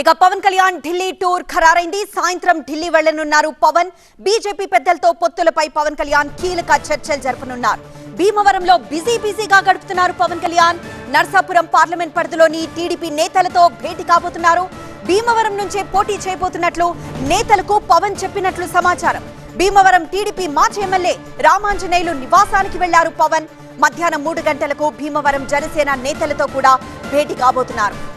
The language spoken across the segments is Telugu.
ఇక పవన్ కళ్యాణ్ ఢిల్లీ టూర్ ఖరారైంది. సాయంత్రం ఢిల్లీ వెళ్ళనున్నారు పవన్. బీజేపీ పెద్దలతో పొత్తులపై పవన్ కళ్యాణ్ కీలక చర్చలు జరపనున్నారు. భీమవరంలో బిజీ బిజీగా గడుపుతున్నారు పవన్ కళ్యాణ్. నర్సాపురం పార్లమెంట్ పరిధిలోని టీడీపీ నేతలతో భేటీ కాబోతున్నారు. భీమవరం నుంచే పోటీ చేయబోతున్నట్లు నేతలకు పవన్ చెప్పినట్లు సమాచారం. భీమవరం టీడీపీ మాజీ ఎమ్మెల్యే రామాంజనేయులు నివాసానికి వెళ్ళారు పవన్. మధ్యాహ్నం మూడు గంటలకు భీమవరం జనసేన నేతలతో కూడా భేటీ కాబోతున్నారు.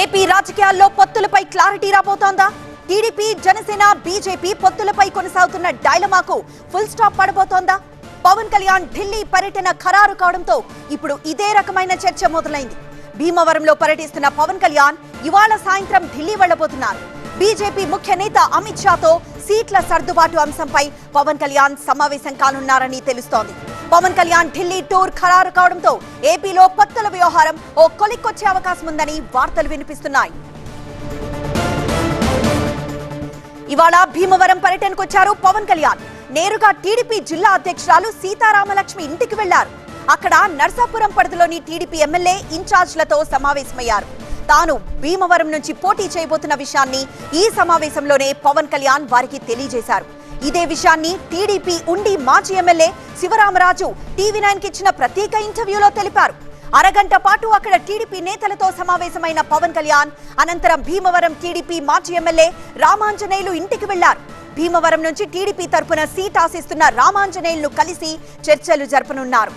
ఏపీ రాజకీయాల్లో పొత్తులపై క్లారిటీ రాబోతోందా? టీడీపీ జనసేన బీజేపీ పొత్తులపై కొనసాగుతున్న డైలమాకు ఫుల్ స్టాప్ పడబోతోందా? పవన్ కళ్యాణ్ ఢిల్లీ పర్యటన ఖరారు కావడంతో ఇప్పుడు ఇదే రకమైన చర్చ మొదలైంది. భీమవరంలో పర్యటిస్తున్న పవన్ కళ్యాణ్ ఇవాళ సాయంత్రం ఢిల్లీ వెళ్ళబోతున్నారు బీజేపీ ముఖ్య నేత అమిత్ షాతో సీట్ల సర్దుబాటు అంశంపై పవన్ కళ్యాణ్ సమావేశం కానున్నారని తెలుస్తోంది. పవన్ కళ్యాణ్ ఢిల్లీ టూర్ ఖరారు కావడంతో ఏపీలో పత్తుల వ్యవహారం ఓ కొలిక్కొచ్చే అవకాశం ఉందని వార్తలు వినిపిస్తున్నాయి. ఇవాళ భీమవరం పర్యటనకు వచ్చారు పవన్ కళ్యాణ్. నేరుగా టీడీపీ జిల్లా అధ్యక్షురాలు సీతారామలక్ష్మి ఇంటికి వెళ్ళారు. అక్కడ నర్సాపురం పరిధిలోని టీడీపీ ఎమ్మెల్యే ఇన్ఛార్జ్లతో సమావేశమయ్యారు. తాను భీమవరం నుంచి పోటీ చేయబోతున్న విషయాన్ని ఈ సమావేశంలోనే పవన్ కళ్యాణ్ వారికి తెలియజేశారు. ఇదే విషయాన్ని టీడీపీ ఉండి మాజీ ఎమ్మెల్యే శివరామరాజు టీవీ నైన్కి ఇచ్చిన ప్రత్యేక ఇంటర్వ్యూలో తెలిపారు. అరగంట పాటు అక్కడ టీడీపీ నేతలతో సమావేశమైన పవన్ కళ్యాణ్ అనంతరం భీమవరం టీడీపీ మాజీ ఎమ్మెల్యే రామాంజనేయులు ఇంటికి వెళ్ళారు. భీమవరం నుంచి టీడీపీ తరపున సీట్ ఆశిస్తున్న రామాంజనేయులను కలిసి చర్చలు జరపనున్నారు.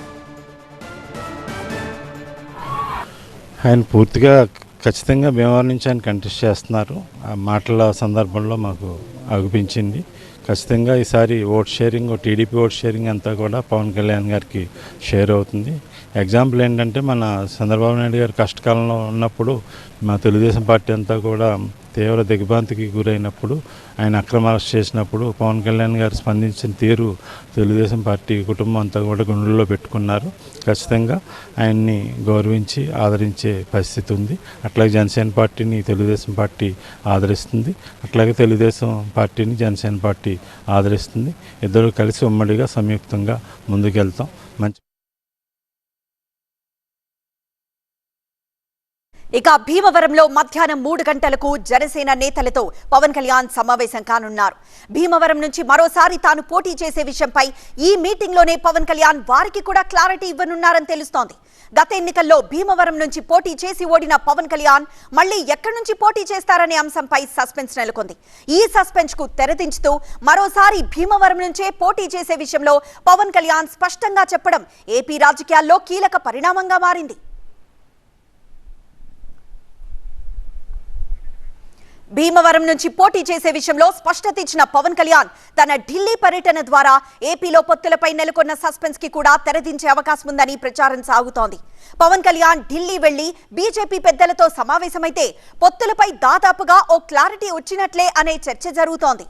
ఆయన పూర్తిగా ఖచ్చితంగా భీమవరం నుంచి ఆయన కంటెస్ట్ చేస్తున్నారు. ఆ మాటల సందర్భంలో మాకు అగుపించింది ఖచ్చితంగా ఈసారి vote sharing TDP vote sharing అంతా కూడా పవన్ కళ్యాణ్ గారికి షేర్ అవుతుంది. ఎగ్జాంపుల్ ఏంటంటే మన చంద్రబాబు నాయుడు గారు కష్టకాలంలో ఉన్నప్పుడు మా తెలుగుదేశం పార్టీ అంతా కూడా తీవ్ర దిగ్భ్రాంతికి గురైనప్పుడు ఆయన అక్రమ అరెస్ట్ చేసినప్పుడు పవన్ కళ్యాణ్ గారు స్పందించిన తీరు తెలుగుదేశం పార్టీ కుటుంబం అంతా కూడా గుండెల్లో పెట్టుకున్నారు. ఖచ్చితంగా ఆయన్ని గౌరవించి ఆదరించే పరిస్థితి ఉంది. అట్లాగే జనసేన పార్టీని తెలుగుదేశం పార్టీ ఆదరిస్తుంది. అట్లాగే తెలుగుదేశం పార్టీని జనసేన పార్టీ ఆదరిస్తుంది. ఇద్దరు కలిసి ఉమ్మడిగా సంయుక్తంగా ముందుకెళ్తాం. మంచి ఇక భీమవరంలో మధ్యాహ్నం మూడు గంటలకు జనసేన నేతలతో పవన్ కళ్యాణ్ సమావేశం కానున్నారు. భీమవరం నుంచి మరోసారి తాను పోటీ చేసే విషయంపై ఈ మీటింగ్లోనే పవన్ కళ్యాణ్ వారికి కూడా క్లారిటీ ఇవ్వనున్నారని తెలుస్తోంది. గత ఎన్నికల్లో భీమవరం నుంచి పోటీ చేసి ఓడిన పవన్ కళ్యాణ్ మళ్ళీ ఎక్కడి నుంచి పోటీ చేస్తారనే అంశంపై సస్పెన్స్ నెలకొంది. ఈ సస్పెన్స్కు తెరదించుతూ మరోసారి భీమవరం నుంచే పోటీ చేసే విషయంలో పవన్ కళ్యాణ్ స్పష్టంగా చెప్పడం ఏపీ రాజకీయాల్లో కీలక పరిణామంగా మారింది. భీమవరం నుంచి పోటీ చేసే విషయంలో స్పష్టత ఇచ్చిన పవన్ కళ్యాణ్ తన ఢిల్లీ పర్యటన ద్వారా ఏపీలో పొత్తులపై నెలకొన్న సస్పెన్స్కి కూడా తెరదించే అవకాశం ఉందని ప్రచారం సాగుతోంది. పవన్ కళ్యాణ్ ఢిల్లీ వెళ్ళి బీజేపీ పెద్దలతో సమావేశమైతే పొత్తులపై దాదాపుగా ఓ క్లారిటీ వచ్చినట్లే అనే చర్చ జరుగుతోంది.